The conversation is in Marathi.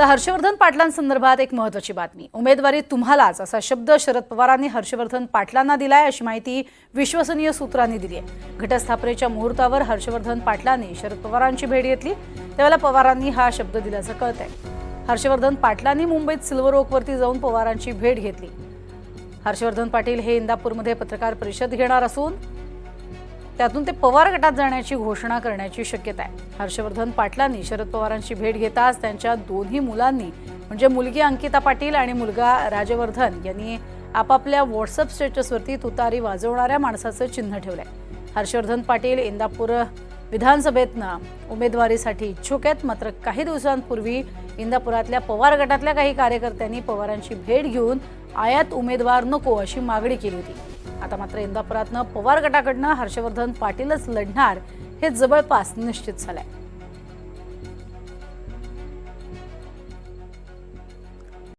तर हर्षवर्धन पाटलांसंदर्भात एक महत्वाची बातमी. उमेदवारी तुम्हालाच असा शब्द शरद पवारांनी हर्षवर्धन पाटलांना दिलाय अशी माहिती विश्वसनीय सूत्रांनी दिली आहे. घटस्थापनेच्या मुहूर्तावर हर्षवर्धन पाटलांनी शरद पवारांची भेट घेतली. त्यावेळेला पवारांनी हा शब्द दिल्याचं कळत आहे हर्षवर्धन पाटलांनी मुंबईत सिल्वर ओकवरती जाऊन पवारांची भेट घेतली. हर्षवर्धन पाटील हे इंदापूरमध्ये पत्रकार परिषद घेणार असून त्यातून ते पवार गटात जाण्याची घोषणा करण्याची शक्यता आहे. हर्षवर्धन पाटलांनी शरद पवारांची भेट घेताच त्यांच्या दोन्ही मुलांनी म्हणजे मुलगी अंकिता पाटील आणि मुलगा राजवर्धन यांनी आपापल्या व्हॉट्सअप स्टेटसवरती तुतारी वाजवणाऱ्या माणसाचं चिन्ह ठेवलंय. हर्षवर्धन पाटील इंदापूर विधानसभेतनं उमेदवारीसाठी इच्छुक आहेत. मात्र काही दिवसांपूर्वी इंदापुरातल्या पवार गटातल्या काही कार्यकर्त्यांनी पवारांची भेट घेऊन आयात उमेदवार नको अशी मागणी केली होती. आता मात्र इंदापुरातनं पवार गटाकडनं हर्षवर्धन पाटीलच लढणार हे जवळपास निश्चित झालंय.